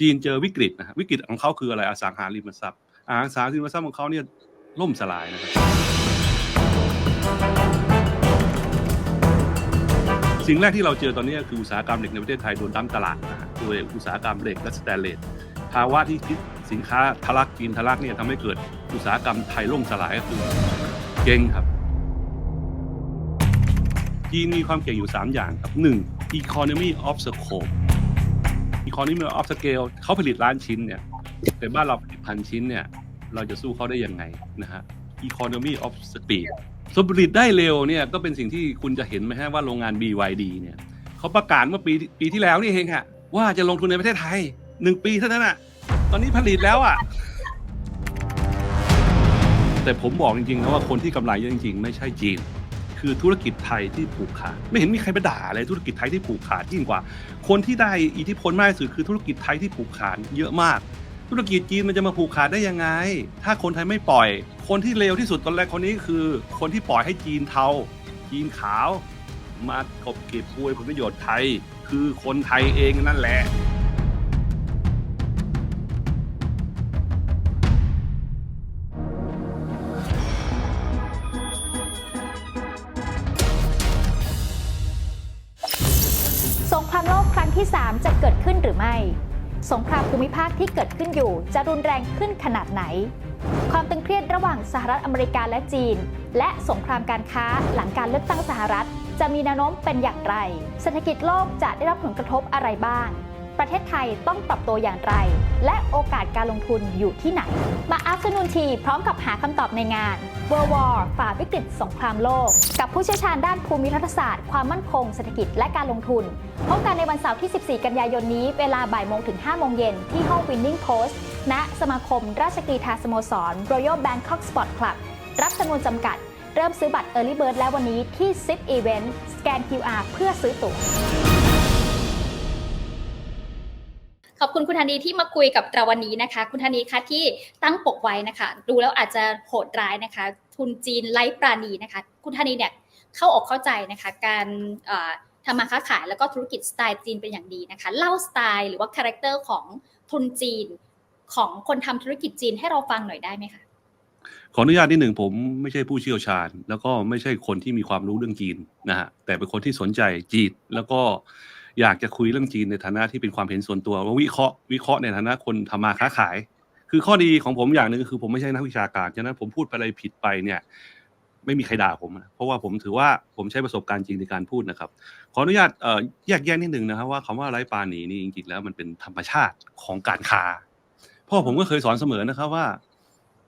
จีนเจอวิกฤตนะฮะวิกฤตของเขาคืออะไรอสังหาริมทรัพย์อสังหาริมทรัพย์ของเขาเนี่ยล่มสลายนะครับสิ่งแรกที่เราเจอตอนนี้คืออุตสาหกรรมเหล็กในประเทศไทยโดนดั้มตลาดนะฮะโดยอุตสาหกรรมเหล็กและสแตนเลสภาวะที่สินค้าทะลักกินทะลักเนี่ยทำให้เกิดอุตสาหกรรมไทยล่มสลายก็คือเก่งครับจีนมีความเก่งอยู่ 3 อย่างครับ 1. economy of scope economy of scale เขาผลิตล้านชิ้นเนี่ยแต่บ้านเราผลิตพันชิ้นเนี่ย เราจะสู้เขาได้ยังไงนะฮะ economy of speed สผลิตได้เร็วเนี่ยก็เป็นสิ่งที่คุณจะเห็นไหมฮะว่าโรงงาน BYD เนี่ยเขาประกาศเมื่อปีปีที่แล้วนี่เองค่ะว่าจะลงทุนในประเทศไทยหนึ่งปีเท่านั้นอะ ตอนนี้ผลิตแล้วอะ แต่ผมบอกจริงๆนะว่าคนที่กำไรเยอะจริงๆ ไม่ใช่จีน คือธุรกิจไทยที่ผูกขาด ไม่เห็นมีใครไปด่าอะไรธุรกิจไทยที่ผูกขาดยิ่งกว่า คนที่ได้อิทธิพลมากที่สุดคือธุรกิจไทยที่ผูกขาดเยอะมาก ธุรกิจจีนมันจะมาผูกขาดได้ยังไง ถ้าคนไทยไม่ปล่อย คนที่เลวที่สุดตอนแรกคนนี้คือ คนที่ปล่อยให้จีนเทาจีนขาว มากบเก็บปวยผลประโยชน์ไทย คือคนไทยเองนั่นแหละ ที่ 3 จะเกิดขึ้นหรือไม่ สงครามภูมิภาคที่เกิดขึ้นอยู่ จะรุนแรงขึ้นขนาดไหน ความตึงเครียดระหว่างสหรัฐอเมริกาและจีน และสงครามการค้าหลังการเลือกตั้งสหรัฐ จะมีแนวโน้มเป็นอย่างไร เศรษฐกิจโลกจะได้รับผลกระทบอะไรบ้าง ประเทศไทยต้องปรับตัวอย่างไร และโอกาสการลงทุนอยู่ที่ไหน มา Afternoon Tea พร้อมกับหาคำตอบในงาน World War ฝ่าวิกฤตสงครามโลก กับผู้เชี่ยวชาญด้านภูมิรัฐศาสตร์ ความมั่นคงเศรษฐกิจและการลงทุน พบกันในวันเสาร์ที่ 14 กันยายนนี้ เวลาบ่ายโมงถึง 5 โมงเย็นที่ห้อง Winning Post ณ สมาคม ราชกรีฑาสโมสร Royal Bangkok Sport Club รับจำนวนจำกัด เริ่มซื้อบัตร Early Bird แล้ววันนี้ที่ Zip Event สแกน QR เพื่อซื้อตั๋ว ขอบคุณคุณธนีที่มาคุยกับเราวันนี้นะคะ คุณธนีคะที่ตั้งปกไว้นะคะ ดูแล้วอาจจะโหดร้ายนะคะ ทุนจีนไร้ปราณีนะคะ คุณธนีเนี่ยเข้าอกเข้าใจนะคะ การทำมาค้าขายแล้วก็ธุรกิจสไตล์จีนเป็นอย่างดีนะคะ เล่าสไตล์หรือว่าคาแรคเตอร์ของทุนจีนของคนทำธุรกิจจีนให้เราฟังหน่อยได้ไหมคะขออนุญาตนิดหนึ่งผมไม่ใช่ผู้เชี่ยวชาญ แล้วก็ไม่ใช่คนที่มีความรู้เรื่องจีนนะฮะแต่เป็นคนที่สนใจจีนแล้วก็ อยากจะคุยเรื่องจีนในฐานะที่เป็นความเห็นส่วนตัวว่าวิเคราะห์วิเคราะห์ในฐานะคนทำมาค้าขาย คือข้อดีของผมอย่างหนึ่งคือผมไม่ใช่นักวิชาการฉะนั้นผมพูดไปอะไรผิดไปเนี่ย ไม่มีใครด่าผมนะเพราะว่าผมถือว่าผมใช้ประสบการณ์จริงในการพูดนะครับ ขออนุญาตแยกแยะนิดหนึ่งนะครับว่าคำว่าไร้ปราณีนี่จริงๆแล้วมันเป็นธรรมชาติของการค้าพ่อผมก็เคยสอนเสมอนะครับว่า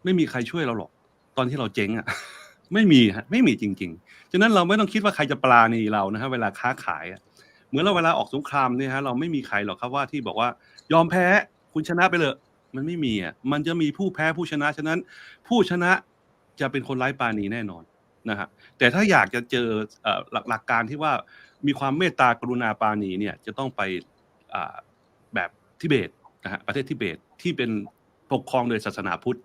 ไม่มีใครช่วยเราหรอกตอนที่เราเจ๊งอะไม่มีฮะไม่มีจริง ๆ ฉะนั้นเราไม่ต้องคิดว่าใครจะปราณีเรานะฮะเวลาค้าขายอะ เหมือนเราเวลาออกสงครามเนี่ยฮะเราไม่มีใครหรอกครับว่าที่บอกว่ายอมแพ้คุณชนะไปเลยมันไม่มีอะมันจะมีผู้แพ้ผู้ชนะฉะนั้น ผู้ชนะจะเป็นคนไร้ปาณีแน่นอนนะฮะแต่ถ้าอยากจะเจอหลักหลักการที่ว่ามีความเมตตากรุณาปาณีเนี่ยจะต้องไปแบบทิเบตนะฮะประเทศทิเบตที่เป็นปกครองโดยศาสนาพุทธ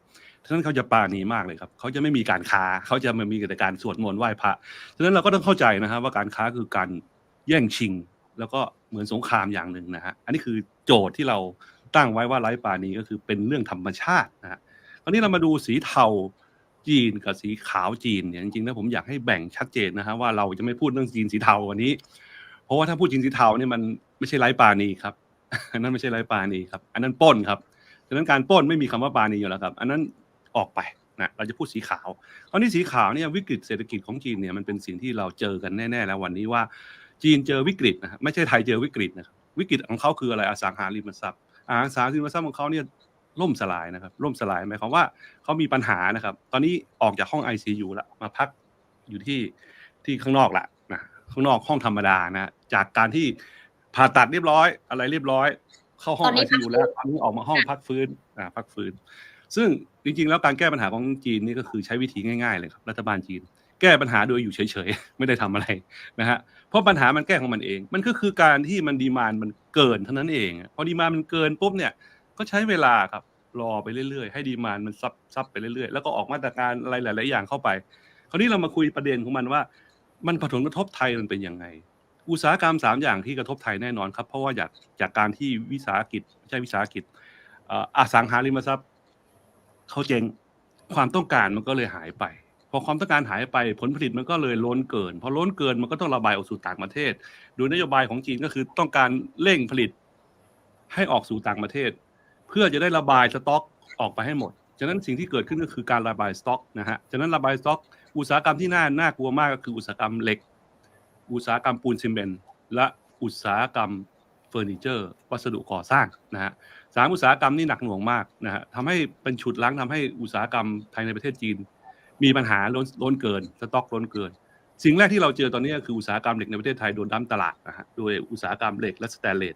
ฉะนั้นเขาจะปาณีมากเลยครับเขาจะไม่มีการค้าเขาจะมามีแต่การสวดมนต์ไหว้พระฉะนั้นเราก็ต้องเข้าใจนะครับว่าการค้าคือการแย่งชิง แล้วก็เหมือนสงครามอย่างหนึ่งนะฮะอันนี้คือโจทย์ที่เราตั้งไว้ว่าไร้ปราณีก็คือเป็นเรื่องธรรมชาตินะฮะคราวนี้เรามาดูสีเทาจีนกับสีขาวจีนเนี่ยจริงๆแล้วผมอยากให้แบ่งชัดเจนนะฮะว่าเราจะไม่พูดเรื่องจีนสีเทาวันนี้ เพราะว่าถ้าพูดจีนสีเทาเนี่ยมันไม่ใช่ไร้ปราณีครับอันนั้นไม่ใช่ไร้ปราณีครับ อันนั้นป้นครับฉะนั้นการป้นไม่มีคำว่าปราณีอยู่แล้วครับ อันนั้นออกไปนะเราจะพูดสีขาวคราวนี้สีขาวเนี่ยวิกฤตเศรษฐกิจของจีนเนี่ยมันเป็นสิ่งที่เราเจอกันแน่ ๆ แล้ววันนี้ว่า จีนเจอวิกฤตนะฮะไม่ใช่ไทยเจอวิกฤตนะครับวิกฤตของเขาคืออะไรอสังหาริมทรัพย์อสังหาริมทรัพย์ของเขาเนี่ยล่มสลายนะครับล่มสลายหมายความว่าเขามีปัญหานะครับ ตอนนี้ออกจากห้อง ICU แล้วมาพักอยู่ที่ที่ข้างนอกละนะข้างนอกห้องธรรมดานะจากการที่ผ่าตัดเรียบร้อย อะไรเรียบร้อย เข้าห้องตอนนี้พัก ICU แล้วตอนนี้ออกมาห้องพักฟื้นอ่าพักฟื้น ซึ่งจริงๆ แล้วการแก้ปัญหาของจีนนี่ก็คือใช้วิธีง่ายๆเลยครับรัฐบาลจีน แก้ปัญหาโดยอยู่เฉยๆ ไม่ได้ทำอะไรนะฮะเพราะปัญหามันแก้ของมันเอง มันก็คือการที่มันดีมานมันเกินเท่านั้นเองพอดีมานมันเกินปุ๊บเนี่ยก็ใช้เวลาครับรอไปเรื่อยๆ ให้ดีมานมันซับซับไปเรื่อยๆ แล้วก็ออกมาตรการอะไรหลาย ๆ อย่างเข้าไป คราวนี้เรามาคุยประเด็นของมันว่า มันผลกระทบไทยมันเป็นยังไง อุตสาหกรรมสามอย่างที่กระทบไทยแน่นอนครับเพราะว่าจากจากการที่วิสาหกิจไม่ใช่วิสาหกิจออสังหาริมทรัพย์เขาเจงความต้องการมันก็เลยหายไป อความต้องการหายไปผลผลิตมันก็เลยล้นเกิน พอล้นเกินมันก็ต้องระบายออกสู่ต่างประเทศ โดยนโยบายของจีนก็คือต้องการเร่งผลิตให้ออกสู่ต่างประเทศ เพื่อจะได้ระบายสต็อกออกไปให้หมด ฉะนั้นสิ่งที่เกิดขึ้นก็คือการระบายสต็อกนะฮะ ฉะนั้นระบายสต็อก อุตสาหกรรมที่น่าน่ากลัวมากก็คืออุตสาหกรรมเหล็ก อุตสาหกรรมปูนซีเมนต์และอุตสาหกรรมเฟอร์นิเจอร์ วัสดุก่อสร้างนะฮะสามอุตสาหกรรมนี่หนักหน่วงมากนะฮะทำให้เป็นฉุดล้างทำให้อุตสาหกรรมไทยในประเทศจีน มีปัญหาล้นล้นเกินสต็อกล้นเกิน สิ่งแรกที่เราเจอตอนนี้ก็คืออุตสาหกรรมเหล็กในประเทศไทยโดนดั้มตลาดนะฮะโดยอุตสาหกรรมเหล็กและสแตนเลส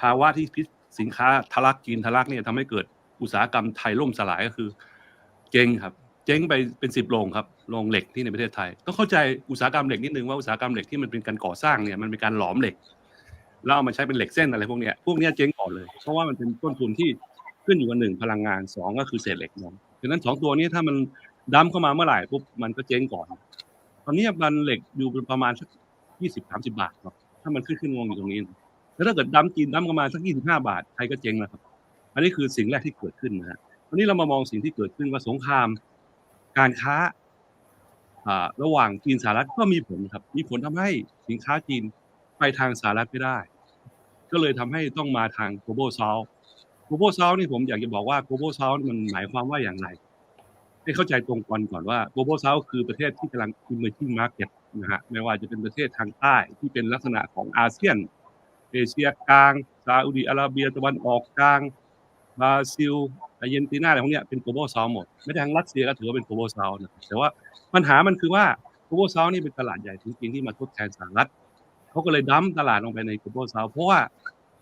ภาวะที่พิษสินค้าทะลักจีนทะลักเนี่ยทำให้เกิดอุตสาหกรรมไทยล่มสลายก็คือ เจ๊งครับ เจ๊งไปเป็นสิบโรงครับโรงเหล็กที่ในประเทศไทย ต้องเข้าใจอุตสาหกรรมเหล็กนิดนึงว่าอุตสาหกรรมเหล็กที่มันเป็นการก่อสร้างเนี่ยมันเป็นการหลอมเหล็กแล้วเอามาใช้เป็นเหล็กเส้นอะไรพวกเนี้ยพวกเนี้ยเจ๊งก่อนเลย เพราะว่ามันเป็นต้นทุนที่ขึ้นอยู่กับหนึ่งพลังงานสองก็คือเศษเหล็กเนาะดังนั้นสองตัวนี้ถ้ามัน ดั้มเข้ามาเมื่อไหร่ปุ๊บมันก็เจ๊งก่อน ตอนนี้มันเหล็กอยู่ประมาณสักยี่สิบสามสิบาทครับถ้ามันขึ้นขึ้นงงอยู่ตรงนี้แล้วถ้าเกิดดั้มจีนดั้มประมาสักยี่สิบห้าบาทไทยก็เจ๊งแล้วครับ อันนี้คือสิ่งแรกที่เกิดขึ้นนะฮะวันนี้เรามามองสิ่งที่เกิดขึ้นว่าสงคราม การค้าระหว่างจีนสหรัฐก็มีผลครับ มีผลทำให้สินค้าจีนไปทางสหรัฐไม่ได้ ก็เลยทำให้ต้องมาทาง global south global south นี่ผมอยากจะบอกว่า global south มันหมายความว่าอย่างไร ให้เข้าใจตรงกันก่อนว่า global south คือประเทศที่กำลัง emerging market นะฮะไม่ว่าจะเป็นประเทศทางใต้ที่เป็นลักษณะของอาเซียน เอเชียกลางซาอุดิอาระเบียตะวันออกกลางบราซิลอาร์เจนตินาอะไรพวกเนี้ยเป็น global south หมดไม่ได้ทางรัสเซียก็ถือว่าเป็น global south นะแต่ว่าปัญหามันคือว่า global south นี่เป็นตลาดใหญ่จริงๆที่มาทดแทนสหรัฐเขาก็เลยดั้มตลาดลงไปใน global south เพราะว่า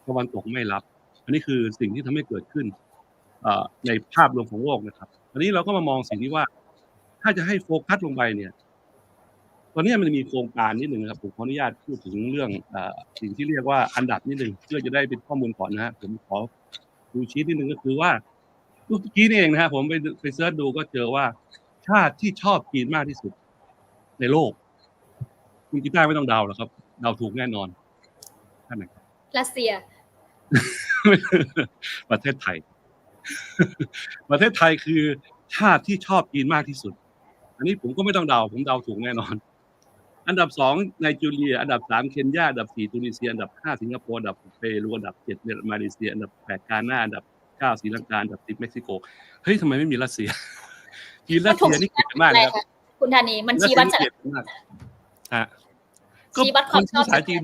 ตะวันตกไม่รับ อันนี้คือสิ่งที่ทำให้เกิดขึ้นในภาพรวมของโลกนะครับ อันนี้เราก็มามองสิ่งที่ว่า ถ้าจะให้โฟกัสลงไปเนี่ย ตอนนี้มันมีโครงการนิดหนึ่งนะครับผมขออนุญาตพูดถึงเรื่องเออสิ่งที่เรียกว่าอันดับนิดหนึ่งเพื่อจะได้เป็นข้อมูลก่อนนะฮะผมขอดูชีตนิดหนึ่งก็คือว่าเมื่อกี้นี่เองนะฮะผมไปไปเสิร์ชดูก็เจอว่า ชาติที่ชอบจีนมากที่สุด ในโลก คุณกีตาร์ไม่ต้องเดาหรอกครับเดาถูกแน่นอนท่านไหนครับรัสเซีย ประเทศไทย ประเทศไทยคือชาติที่ชอบจีนมากที่สุด อันนี้ผมก็ไม่ต้องเดา ผมเดาถูกแน่นอน อันดับสองไนจีเรีย อันดับสามเคนยา อันดับสี่ตุนิเซีย อันดับห้าสิงคโปร์ อันดับเปรู อันดับเจ็ดเนี่ยมาเลเซีย อันดับแปดกาหน้า อันดับเก้าศรีลังกา อันดับสิบเม็กซิโก เฮ้ยทำไมไม่มีรัสเซียจีนรัสเซียนี่เกลียดกันมากอะไรนะครับคะคุณธานี มันชี้วัดรัสจากเซียเกลียดกันมากฮะก็ชี้วัดความนชอบภาษาจีน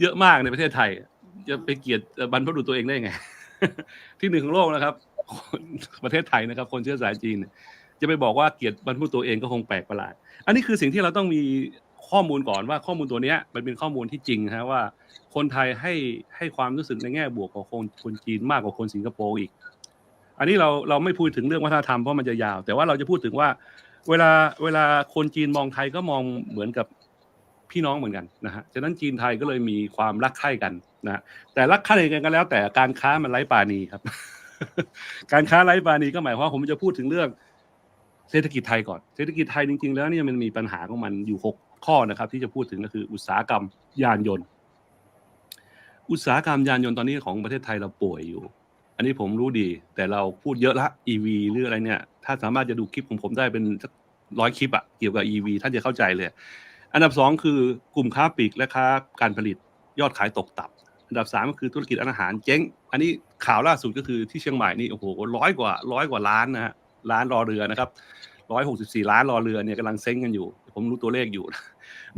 เยอะมากในประเทศไทย จะไปเกลียดบรรพบุรุษตัวเองได้ไง ที่หนึ่งของโลกนะครับ ประเทศไทยนะครับ คนเชื้อสายจีน จะไปบอกว่าเกลียดบรรพุตัวเองก็คงแปลกประหลาด อันนี้คือสิ่งที่เราต้องมีข้อมูลก่อนว่าข้อมูลตัวนี้มันเป็นข้อมูลที่จริงฮะว่า คนไทยให้ให้ความรู้สึกในแง่บวกกับคนคนจีนมากกว่าคนสิงคโปร์อีก อันนี้เราเราไม่พูดถึงเรื่องวัฒนธรรมเพราะมันจะยาว แต่ว่าเราจะพูดถึงว่า เวลาเวลาคนจีนมองไทยก็มองเหมือนกับพี่น้องเหมือนกันนะฮะฉะนั้นจีนไทยก็เลยมีความรักใคร่กัน นะแต่รักใคร่กันก็แล้ว แต่การค้ามันไร้ปาณีครับ การค้าไร้ปาณีก็หมายความว่าผมจะพูดถึงเรื่องเศรษฐกิจไทยก่อน เศรษฐกิจไทยจริงๆ แล้วเนี่ยมันมีปัญหาของมันอยู่หกข้อนะครับ ที่จะพูดถึงก็คืออุตสาหกรรมยานยนต์ อุตสาหกรรมยานยนต์ตอนนี้ของประเทศไทยเราป่วยอยู่ อันนี้ผมรู้ดี แต่เราพูดเยอะละ EV หรืออะไรเนี่ย ถ้าสามารถจะดูคลิปของผมได้เป็นสักร้อยคลิปอะเกี่ยวกับ EV ท่านจะเข้าใจเลย อันดับสองคือกลุ่มค้าปลีกและค้าการผลิตยอดขายตกต่ำ อันดับสามก็คือธุรกิจอาหารเจ๊ง อันนี้ข่าวล่าสุดก็คือที่เชียงใหม่นี่โอ้โหร้อยกว่าร้อยกว่าล้านนะฮะล้านรอเรือนะครับร้อยหกสิบสี่ล้านรอเรือเนี่ยกำลังเซ้งกันอยู่ ผมรู้ตัวเลขอยู่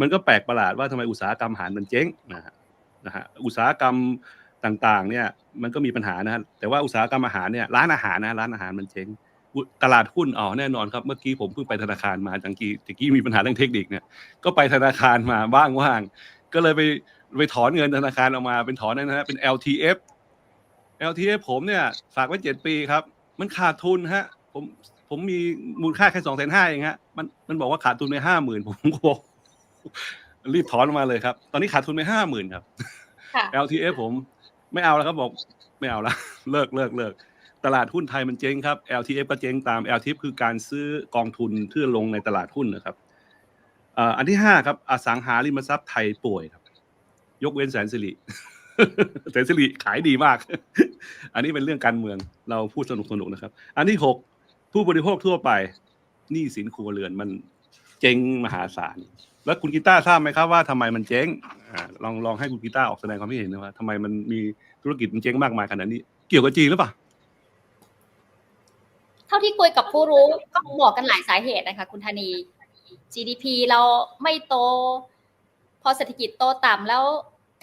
มันก็แปลกประหลาดว่าทำไมอุตสาหกรรมอาหารมันเจ๊งนะฮะนะฮะอุตสาหกรรมต่างๆเนี่ยมันก็มีปัญหานะฮะแต่ว่าอุตสาหกรรมอาหารเนี่ยร้านอาหารนะร้านอาหารมันเจ๊งตลาดหุ้นอ๋อแน่นอนครับเมื่อกี้ผมเพิ่งไปธนาคารมาจังกี้ตะกี้มีปัญหาเรื่องเทคนิคเนี่ยก็ไปธนาคารมาว่างๆก็เลยไป ไปถอนเงินธนาคารออกมาเป็นถอนนะฮะเป็น LTF LTF ผมเนี่ย ฝากไว้เจ็ดปีครับ มันขาดทุนฮะ ผมผมมีมูลค่าแค่สองแสนห้าเองฮะมันมันบอกว่าขาดทุนไปห้าหมื่นผมก็บอกรีบถอนออกมาเลยครับ ตอนนี้ขาดทุนไปห้าหมื่นครับค่ะ LTF ผมไม่เอาแล้วครับบอกไม่เอาละเลิกเลิกเลิกตลาดหุ้นไทยมันเจ๊งครับ LTF ก็เจ๊งตาม LTF คือการซื้อกองทุนเพื่อลงในตลาดหุ้นนะครับเอ่ออันที่ห้าครับ อสังหาริมทรัพย์ไทยป่วยครับ ยกเว้นแสนสิริแสนสิริขายดีมาก อันนี้เป็นเรื่องการเมืองเราพูดสนุกสนุกนะครับ อันที่หกผู้บริโภคทั่วไปหนี้สินครัวเรือนมันเจ๊งมหาศาลแล้วคุณกีตาร์ทราบไหมครับว่าทำไมมันเจ๊งอลองลองให้คุณกีตาร์ออกแสดงความคิดเห็นนะว่าทำไมมันมีธุรกิจมันเจ๊งมากมายขนาดนี้ เกี่ยวกับจีนหรือเปล่าเท่าที่คุยกับผู้รู้ก็บอกกันหลายสาเหตุนะคะ คุณธนี GDP เราไม่โต อเศรษฐกิจโตต่ำแล้ว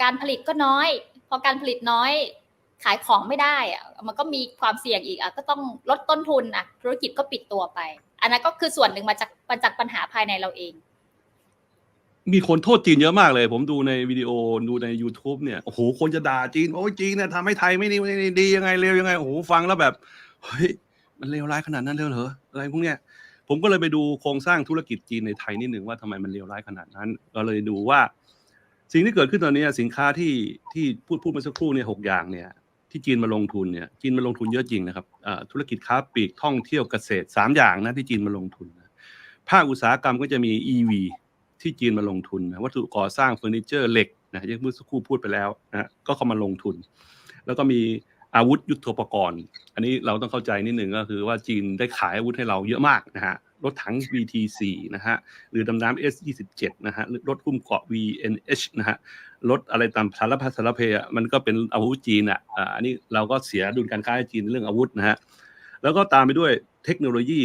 การผลิตก็น้อย พอการผลิตน้อยขายของไม่ได้อะมันก็มีความเสี่ยงอีกอะก็ต้องลดต้นทุนอะธุรกิจก็ปิดตัวไป อันนั้นก็คือส่วนหนึ่งมาจากมาจากปัญหาภายในเราเอง มีคนโทษจีนเยอะมากเลย ผมดูในวิดีโอดูใน YouTube เนี่ยโอ้โหคนจะด่าจีนโอ้ยจีนเนี่ยทำให้ไทยไม่ดีไม่ดียังไงเลวยังไงโอ้โหฟังแล้วแบบเฮ้ยมันเลวร้ายขนาดนั้นเลยเหรออะไรพวกเนี้ย ผมก็เลยไปดูโครงสร้างธุรกิจจีนในไทยนิดหนึ่งว่าทำไมมันเลวร้ายขนาดนั้น ก็เลยดูว่า สิ่งที่เกิดขึ้นตอนนี้สินค้าที่ที่พูดพูดมาสักครู่เนี่ยหกอย่างเนี่ยที่จีนมาลงทุนเนี่ยจีนมาลงทุนเยอะจริงนะครับธุรกิจค้าปลีกท่องเที่ยวเกษตรสามอย่างนะที่จีนมาลงทุนภาคอุตสาหกรรมก็จะมี EV ที่จีนมาลงทุนนะวัตถุก่อสร้างเฟอร์นิเจอร์เหล็กนะที่เมื่อสักครู่พูดไปแล้วนะก็เข้ามาลงทุน แล้วก็มี อาวุธยุทโธปกรณ์ อันนี้เราต้องเข้าใจนิดหนึ่งก็คือว่าจีนได้ขายอาวุธให้เราเยอะมากนะฮะรถถัง VT4 นะฮะหรือดำน้ำ S27 นะฮะหรือรถหุ้มเกาะ VNH นะฮะรถอะไรตามสารพัดสารเพอะมันก็เป็นอาวุธจีนอะอันนี้เราก็เสียดุลการค้าให้จีนเรื่องอาวุธนะฮะแล้วก็ตามไปด้วยเทคโนโลยี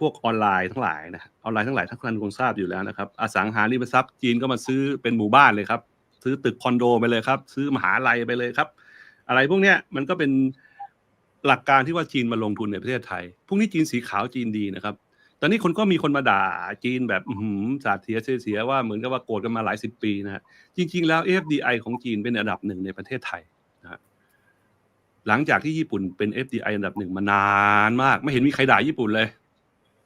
พวกออนไลน์ทั้งหลายนะออนไลน์ทั้งหลายท่านคงทราบอยู่แล้วนะครับอสังหาริมทรัพย์จีนก็มาซื้อเป็นหมู่บ้านเลยครับ ซื้อตึกคอนโดไปเลยครับ ซื้อมหาลัยไปเลยครับ อะไรพวกเนี้ยมันก็เป็นหลักการที่ว่าจีนมาลงทุนในประเทศไทย พวกนี้จีนสีขาวจีนดีนะครับ ตอนนี้คนก็มีคนมาด่าจีนแบบหือสาดเสียเสียว่าเหมือนกับว่าโกรธกันมาหลายสิบปีนะฮะจริง ๆ แล้ว FDI ของจีนเป็นอันดับหนึ่งในประเทศไทยนะฮะหลังจากที่ญี่ปุ่นเป็น FDI อันดับหนึ่งมานานมาก ไม่เห็นมีใครด่าญี่ปุ่นเลย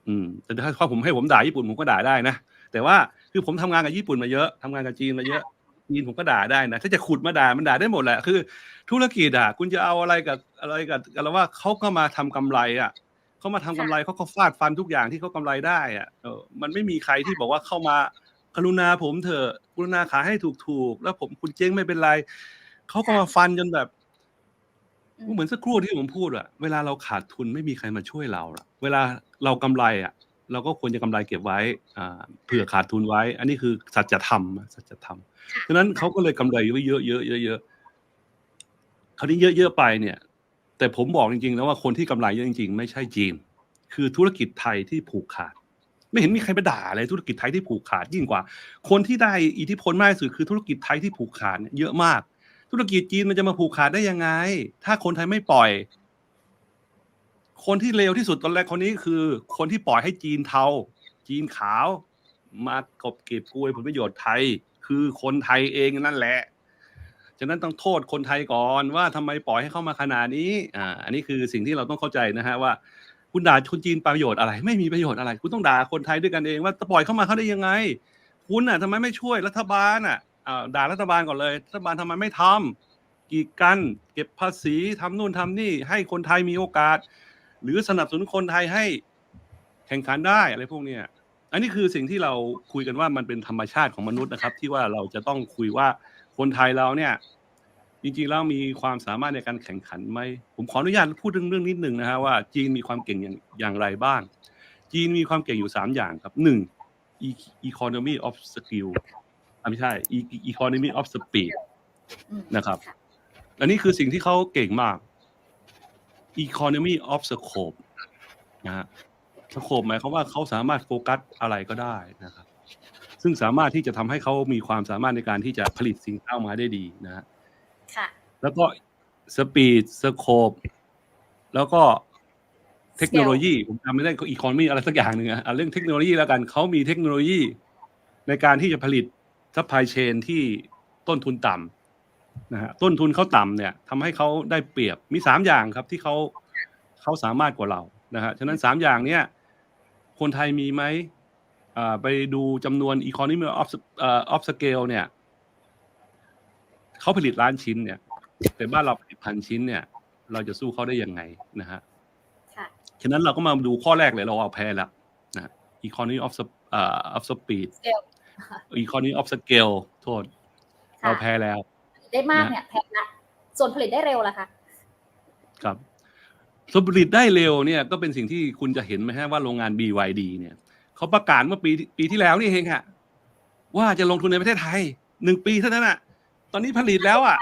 อืม แต่ถ้าผมให้ผมด่าญี่ปุ่นผมก็ด่าได้นะ แต่ว่าคือผมทำงานกับญี่ปุ่นมาเยอะทำงานกับจีนมาเยอะ จีนผมก็ด่าได้นะ ถ้าจะขุดมาด่ามันด่าได้หมดแหละคือ ธุรกิจอะคุณจะเอาอะไรกับอะไรกับอะไรว่าเขาก็มาทำกำไรอะเขามาทำกำไรเขาก็ฟาดฟันทุกอย่างที่เขากำไรได้อะเออมันไม่มีใครที่บอกว่าเข้ามา กรุณาผมเถอะกรุณาขายให้ถูกๆแล้วผมคุณเจ๊งไม่เป็นไรเขาก็มาฟันจนแบบอืมเหมือนสักครู่ที่ผมพูดอะเวลาเราขาดทุนไม่มีใครมาช่วยเราละเวลาเรากำไรอะ เราก็ควรจะกำไรเก็บไว้อ่าเผื่อขาดทุนไว้ อันนี้คือสัจธรรมอะสัจธรรมฉะนั้นเขาก็เลยกำไรไว้เยอะๆเยอะๆเยอะๆคราวนี้เยอะๆไปเนี่ย แต่ผมบอกจริงๆนะว่าคนที่กำไรเยอะจริงๆ ไม่ใช่จีน คือธุรกิจไทยที่ผูกขาด ไม่เห็นมีใครไปด่าเลยธุรกิจไทยที่ผูกขาดยิ่งกว่า คนที่ได้อิทธิพลมากที่สุดคือธุรกิจไทยที่ผูกขาดเนี่ยเยอะมาก ธุรกิจจีนมันจะมาผูกขาดได้ยังไง ถ้าคนไทยไม่ปล่อย คนที่เลวที่สุดตอนแรกคนนี้คือ คนที่ปล่อยให้จีนเทา จีนขาว มากบเก็บกวยผลประโยชน์ไทย คือคนไทยเองนั่นแหละฉะนั้นต้องโทษคนไทยก่อนว่าทำไมปล่อยให้เข้ามาขนาดนี้ อ่า อันนี้คือสิ่งที่เราต้องเข้าใจนะฮะว่า คุณด่าคนจีนประโยชน์อะไร ไม่มีประโยชน์อะไร คุณต้องด่าคนไทยด้วยกันเอง ว่าจะปล่อยเข้ามาเขาได้ยังไง คุณน่ะทำไมไม่ช่วยรัฐบาลน่ะอ่าด่ารัฐบาลก่อนเลย รัฐบาลทำไมไม่ทำกีดกันเก็บภาษีทำนู่นทำนี่ ให้คนไทยมีโอกาส หรือสนับสนุนคนไทยให้แข่งขันได้อะไรพวกเนี้ยอันนี้คือสิ่งที่เราคุยกันว่ามันเป็นธรรมชาติของมนุษย์นะครับ ที่ว่าเราจะต้องคุยว่าคนไทยเราเนี่ย จริงๆแล้วมีความสามารถในการแข่งขันไหมผมขออนุญาตพูดเรื่องเรื่องนิดหนึ่งนะฮะว่าจีนมีความเก่งอย่างอย่างไรบ้าง จีนมีความเก่งอยู่สามอย่างครับหนึ่ง economy of skill ไม่ใช่ economy of speed นะครับ อันนี้คือสิ่งที่เขาเก่งมาก economy of scope นะฮะ scope หมายความว่าเขาสามารถโฟกัสอะไรก็ได้นะครับ ซึ่งสามารถที่จะทำให้เขามีความสามารถในการที่จะผลิตสินค้าออกมาได้ดีนะฮะค่ะแล้วก็สปีดสโคปแล้วก็เทคโนโลยีผมจำไม่ได้ก็อีคอนมีอะไรสักอย่างหนึ่งอะอะเรื่องเทคโนโลยีแล้วกันเขามีเทคโนโลยีในการที่จะผลิตซัพพลายเชนที่ต้นทุนต่ำ นะฮะต้นทุนเขาต่ำเนี่ยทำให้เขาได้เปรียบมีสามอย่างครับที่เขาเขาสามารถกว่าเรานะฮะฉะนั้นสามอย่างเนี้ยคนไทยมีไหมอ่าไปดูจำนวน economy of เอ่อ of scale เนี่ยเขาผลิตล้านชิ้นเนี่ย แต่บ้านเราผลิตพันชิ้นเนี่ย เราจะสู้เขาได้ยังไงนะฮะค่ะ ฉะนั้นเราก็มาดูข้อแรกเลยเราเอาแพ้แล้วนะ economy of sp- เอ่อ of speed เซล economy of scale โทษ เราแพ้แล้วผลิ ตได้มากนะเนี่ยแพงละส่วนผลิตได้เร็วล่ะคะครับผลผลิตได้เร็วเนี่ยก็เป็นสิ่งที่คุณจะเห็นไหมฮะว่าโรงงาน BYD เนี่ยเขาประกาศเมื่อปีปีที่แล้วนี่เองค่ะว่าจะลงทุนในประเทศไทยหนึ่งปีเท่านั้นอะ ตอนนี้ผลิตแล้วอะ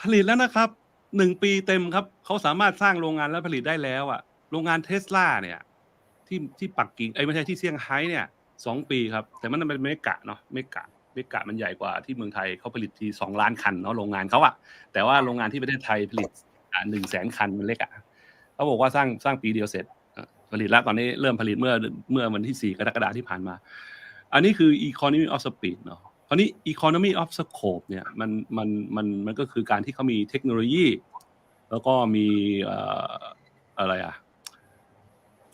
ผลิตแล้วนะครับหนึ่งปีเต็มครับเขาสามารถสร้างโรงงานและผลิตได้แล้วอะ โรงงานเทสลาเนี่ย ที่ที่ปักกิ่งไอ้ยไม่ใช่ที่เซี่ยงไฮ้เนี่ยสองปีครับ แต่มันเป็นเมกะเนาะเมกะ เมกะมันใหญ่กว่าที่เมืองไทยเขาผลิตทีสองล้านคันเนาะโรงงานเขาอะแต่ว่าโรงงานที่ประเทศไทยผลิตหนึ่งแสนคันมันเล็กอะเขาบอกว่าสร้างสร้างปีเดียวเสร็จผลิตแล้วตอนนี้เริ่มผลิตเมื่อเมื่อวันที่สี่กรกฎาคมที่ผ่านมา อันนี้คือ economy of speed เนาะคราวนี้ economy of scope เนี่ยมันมันมันมันก็คือการที่เขามีเทคโนโลยี แล้วก็มีเอ่ออะไรอะ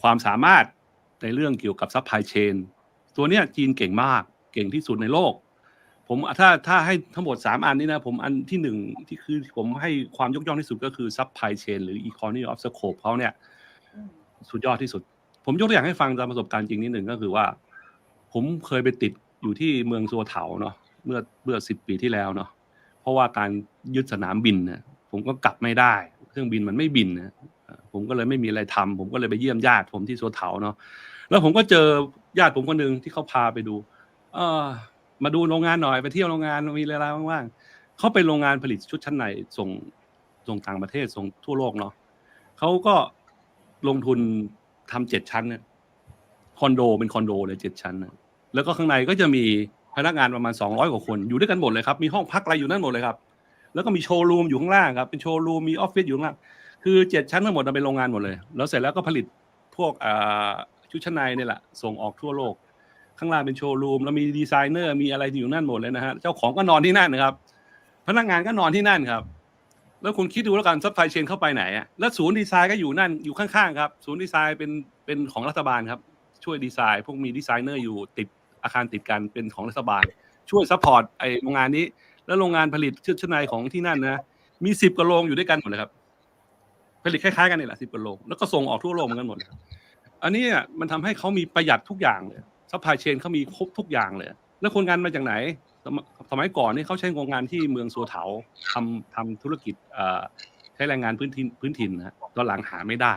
ความสามารถในเรื่องเกี่ยวกับซัพพลายเชนตัวเนี้ยจีนเก่งมากเก่งที่สุดในโลก ผมถ้าถ้าให้ทั้งหมดสามอันนี้นะ ผมอันที่หนึ่งที่คือผมให้ความยกย่องที่สุดก็คือซัพพลายเชนหรือ economy of scope เขาเนี่ย สุดยอดที่สุด ผมยกตัวอย่างให้ฟังตามประสบการณ์จริงนิดหนึ่งก็คือว่า ผมเคยไปติดอยู่ที่เมืองซัวเถาเนาะเมื่อเมื่อสิบปีที่แล้วเนาะเพราะว่าการยึดสนามบินเนี่ยผมก็กลับไม่ได้ เครื่องบินมันไม่บินนะเอ่อผมก็เลยไม่มีอะไรทำผมก็เลยไปเยี่ยมญาติผมที่ซัวเถาเนาะแล้วผมก็เจอญาติผมคนหนึ่งที่เขาพาไปดู เออ มาดูโรงงานหน่อยไปเที่ยวโรงงานมีเวลาว่างๆเขาเป็นโรงงานผลิตชุดชั้นในส่งส่งต่างประเทศส่งทั่วโลกเนาะเขาก็ลงทุนทำเจ็ดชั้นเนี่ยคอนโดเป็นคอนโดเลยเจ็ดชั้นนะแล้วก็ข้างในก็จะมีพนักงานประมาณสองร้อยกว่าคน อยู่ด้วยกันหมดเลยครับ มีห้องพักอะไรอยู่นั่นหมดเลยครับ แล้วก็มีโชว์รูมอยู่ข้างล่างครับ เป็นโชว์รูมมีออฟฟิศอยู่ข้างล่าง คือเจ็ดชั้นทั้งหมดเป็นโรงงานหมดเลย แล้วเสร็จแล้วก็ผลิตพวกอ่าชุดชั้นในเนี่ยแหละ ส่งออกทั่วโลก ข้างล่างเป็นโชว์รูมแล้วมีดีไซเนอร์มีอะไรอยู่นั่นหมดเลยนะฮะเจ้าของก็นอนที่นั่นนะครับ พนักงานก็นอนที่นั่นครับ แล้วคุณคิดดูแล้วกันซัพพลายเชนเข้าไปไหนอะแล้วศูนย์ดีไซน์ก็อยู่นั่นอยู่ข้างๆครับ ศูนย์ดีไซน์เป็นเป็นของรัฐบาลครับ ช่วยดีไซน์ พวกมีดีไซเนอร์อยู่ติดอาคารติดกันเป็นของรัฐบาล ช่วยซัพพอร์ตไอโรงงานนี้ แล้วโรงงานผลิตชุดชั้นในของที่นั่นนะมีสิบกว่าโรงอยู่ด้วยกันหมดเลยครับ ผลิตคล้ายๆกันนี่แหละสิบกว่าโรงแล้วก็ส่งออกทั่วโลกเหมือนกันหมด อันนี้มันทำให้เขามีประหยัดทุกอย่างเลย ซัพพลายเชนเขามีครบทุกอย่างเลย แล้วคนงานมาจากไหน สมัยก่อนนี่เขาใช้โรงงานที่เมืองสัวเถาทำทำธุรกิจใช้แรงงานพื้นถิ่นพื้นถิ่นนะตอนหลังหาไม่ได้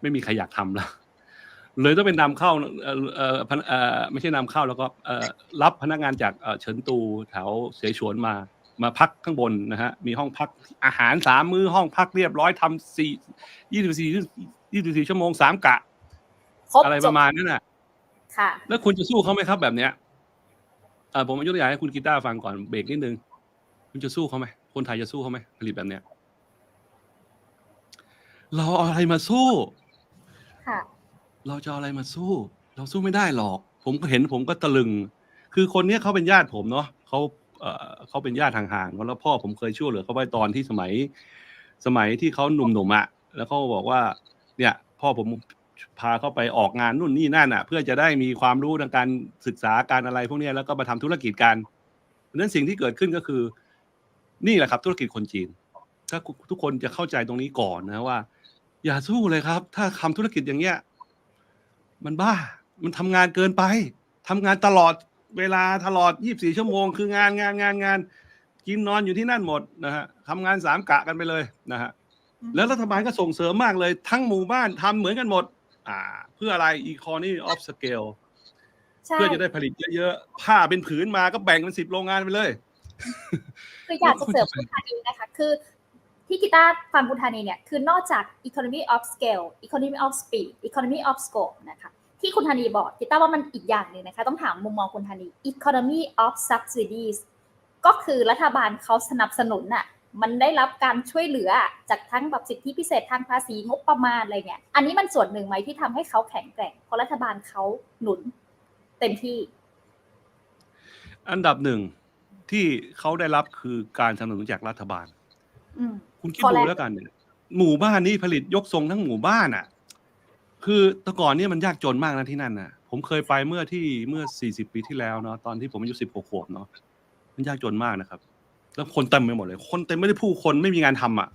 ไม่มีใครอยากทำแล้วเลยต้องเป็นนำเข้าเอ่อเอ่อไม่ใช่นำเข้าแล้วก็เอ่อรับพนักงานจากเฉินตูแถวเสฉวนมามาพักข้างบนนะฮะมีห้องพักอาหารสามมื้อห้องพักเรียบร้อยทำสี่ยี่สิบสี่ยี่สิบสี่ชั่วโมงสามกะ อะไรประมาณนั้นน่ะ ค่ะ แล้วคุณจะสู้เขาไหมครับแบบเนี้ยเออผมยกตัวอย่างให้คุณกีตาร์ฟังก่อนเบรกนิดนึง คุณจะสู้เขาไหมคนไทยจะสู้เขาไหมผลิตแบบเนี้ยเราเอาอะไรมาสู้ ค่ะ เราจะเอาอะไรมาสู้ เราสู้ไม่ได้หรอก ผมก็เห็นผมก็ตะลึง คือคนเนี้ยเขาเป็นญาติผมเนาะเขาเอ่อเขาเป็นญาติห่างๆแล้วพ่อผมเคยช่วยเหลือเขาไว้ตอนที่สมัย สมัยที่เขาหนุ่มๆอะ แล้วเขาบอกว่า เนี่ย พ่อผม พาเขาไปออกงานนู่นนี่นั่นอะ เพื่อจะได้มีความรู้ทางการศึกษาการอะไรพวกเนี้ยแล้วก็มาทำธุรกิจกันเพราะฉะนั้นสิ่งที่เกิดขึ้นก็คือ นี่แหละครับ ธุรกิจคนจีน ถ้าทุกคนจะเข้าใจตรงนี้ก่อนนะว่า อย่าสู้เลยครับ ถ้าทำธุรกิจอย่างเงี้ยมันบ้า มันทำงานเกินไปทำงานตลอดเวลาตลอด 24 ชั่วโมง คืองานงานงานงาน กินนอนอยู่ที่นั่นหมดนะฮะทำงานสามกะกันไปเลยนะฮะ แล้วรัฐบาลก็ส่งเสริมมากเลย ทั้งหมู่บ้านทำเหมือนกันหมด อ่า เพื่ออะไร economy of scale ใช่เพื่อจะได้ผลิตเยอะๆ ผ้าเป็นผืนมาก็แบ่งเป็นสิบโรงงานไปเลย คืออยากจะเสริมคุณธานีนะคะ คือที่กีตาร์ฟังคุณธานีเนี่ย คือนอกจาก economy of scale economy of speed economy of scope นะคะ ที่คุณธานีบอกกีตาร์ว่ามันอีกอย่างหนึ่งนะคะ ต้องถามมุมมองคุณธานี economy of subsidies ก็คือรัฐบาลเขาสนับสนุนน่ะ มันได้รับการช่วยเหลือจากทั้งแบบสิทธิพิเศษทางภาษีงบประมาณอะไรเนี่ย อันนี้มันส่วนหนึ่งไหมที่ทำให้เขาแข็งแกร่งเพราะรัฐบาลเขาหนุนเต็มที่ อันดับหนึ่งที่เขาได้รับคือการสนับสนุนจากรัฐบาลอืมคุณคิดข้อดูแรกแล้วกันเนี่ยหมู่บ้านนี้ผลิตยกทรงทั้งหมู่บ้านอะ คือแต่ก่อนเนี่ยมันยากจนมากนะที่นั่นนะผมเคยไปเมื่อที่เมื่อ40ปีที่แล้วเนาะตอนที่ผมอายุ16ขวบเนาะมันยากจนมากนะครับ แล้วคนเต็มไปหมดเลย คนเต็มไม่ได้ผู้คนไม่มีงานทำอะ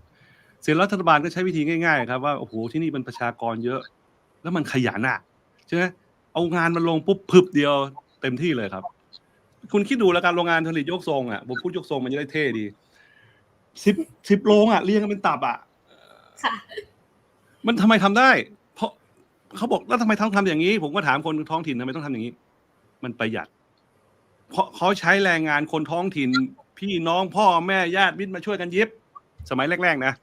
เสร็จแล้วรัฐบาลก็ใช้วิธีง่ายๆ ครับว่าโอ้โหที่นี่มันประชากรเยอะ แล้วมันขยันอะใช่ไหมเอางานมันลงปุ๊บพึบเดียวเต็มที่เลยครับ คุณคิดดูแล้วกันโรงงานผลิตยกทรงอะผมพูดยกทรงมันจะได้เท่ดีสิบสิบโรงอะเรียงกันเป็นตับอะค่ะมันทำไมทำได้ เพราะเขาบอกแล้วทำไมต้องทำอย่างนี้ ผมก็ถามคนท้องถิ่นทำไมต้องทำอย่างนี้ มันประหยัด เพราะเขาใช้แรงงานคนท้องถิ่น พี่น้องพ่อแม่ญาติมิตรมาช่วยกันเย็บ สมัยแรกๆนะ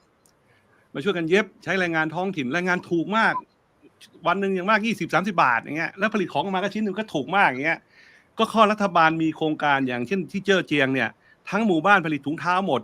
มาช่วยกันเย็บใช้แรงงานท้องถิ่นแรงงานถูกมาก วันหนึ่งอย่างมากยี่สิบสามสิบาทอย่างเงี้ยแล้วผลิตของออกมาก็ชิ้นหนึ่งก็ถูกมากอย่างเงี้ยก็ข้อรัฐบาลมีโครงการอย่างเช่นที่เจอเจียงเนี่ย ทั้งหมู่บ้านผลิตถุงเท้าหมด